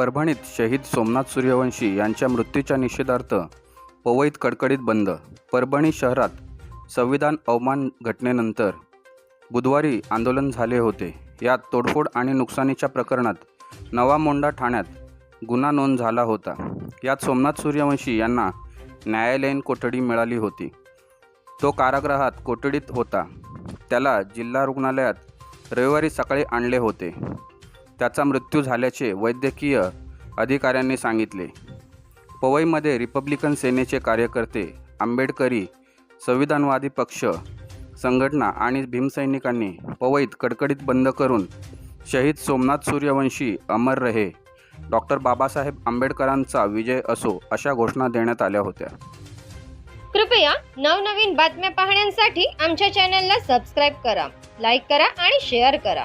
परभणीत शहीद सोमनाथ सूर्यवंशी यांच्या मृत्यूच्या निषेधार्थ पवईत कडकडीत बंद. परभणी शहरात संविधान अवमान घटनेनंतर बुधवारी आंदोलन झाले होते. यात तोडफोड आणि नुकसानीच्या प्रकरणात नवा मोंडा ठाण्यात गुन्हा नोंद झाला होता. यात सोमनाथ सूर्यवंशी यांना न्यायालयीन कोठडी मिळाली होती. तो कारागृहात कोठडीत होता. त्याला जिल्हा रुग्णालयात रविवारी सकाळी आणले होते. त्याचा मृत्यू झाल्याचे वैद्यकीय अधिकाऱ्यांनी सांगितले. पवईमध्ये रिपब्लिकन सेनेचे कार्यकर्ते आंबेडकरी संविधानवादी पक्ष संघटना आणि भीमसैनिकांनी पवईत कडकडीत बंद करून शहीद सोमनाथ सूर्यवंशी अमर रहे डॉक्टर बाबासाहेब आंबेडकरांचा विजय असो अशा घोषणा देण्यात आल्या होत्या. कृपया नवनवीन बातम्या पाहण्यासाठी आमच्या चॅनलला सबस्क्राईब करा लाईक करा आणि शेअर करा.